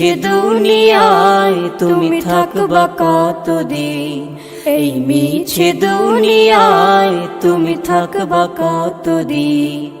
এ দুনিয়ায় তুমি থাকবা কতদিন? এই মিছে দুনিয়ায় তুমি থাকবা কতদিন?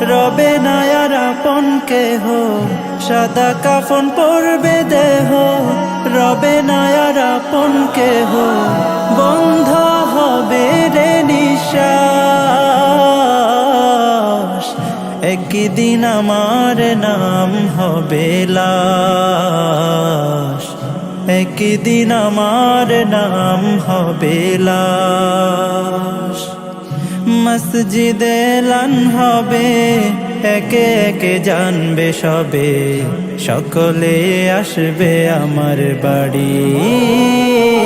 রবে নায়ার আপন কেহ। সাদা কাফন পরবে দেহ। রবে নায়ার আপন কেহ। বন্ধ হবে রে নিশ্বাস। একদিন আমার নাম হবে লাশ। একদিন আমার নাম হবে লাশ। মসজিদে লান হবে একে একে জানবে সবে। সকলে আসবে আমার বাড়ি।